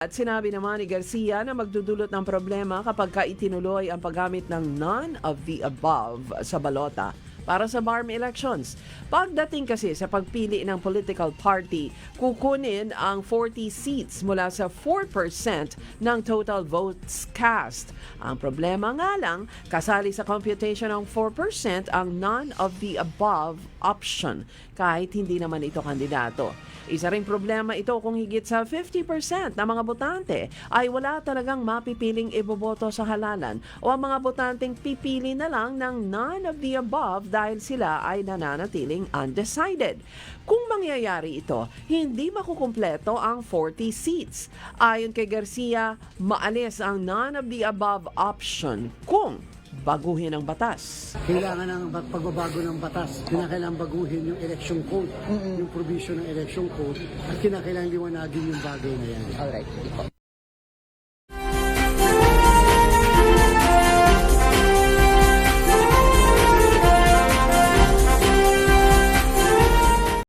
At sinabi naman ni Garcia na magdudulot ng problema kapag ka itinuloy ang paggamit ng none of the above sa balota para sa BARM elections. Pagdating kasi sa pagpili ng political party, kukunin ang 40 seats mula sa 4% ng total votes cast. Ang problema nga lang, kasali sa computation ng 4% ang none of the above option, kahit hindi naman ito kandidato. Isa ring problema ito kung higit sa 50% ng mga botante ay wala talagang mapipiling iboboto sa halalan o ang mga botanteng pipili na lang ng none of the above dahil sila ay nananatiling undecided. Kung mangyayari ito, hindi makukumpleto ang 40 seats. Ayon kay Garcia, maalis ang none of the above option kung baguhin ang batas. Kailangan ng ba- pagbabago ng batas. Kinakailangan baguhin yung election code, yung provision ng election code, at kinakailangan liwanagin yung bagay na yan. Alright, sige po.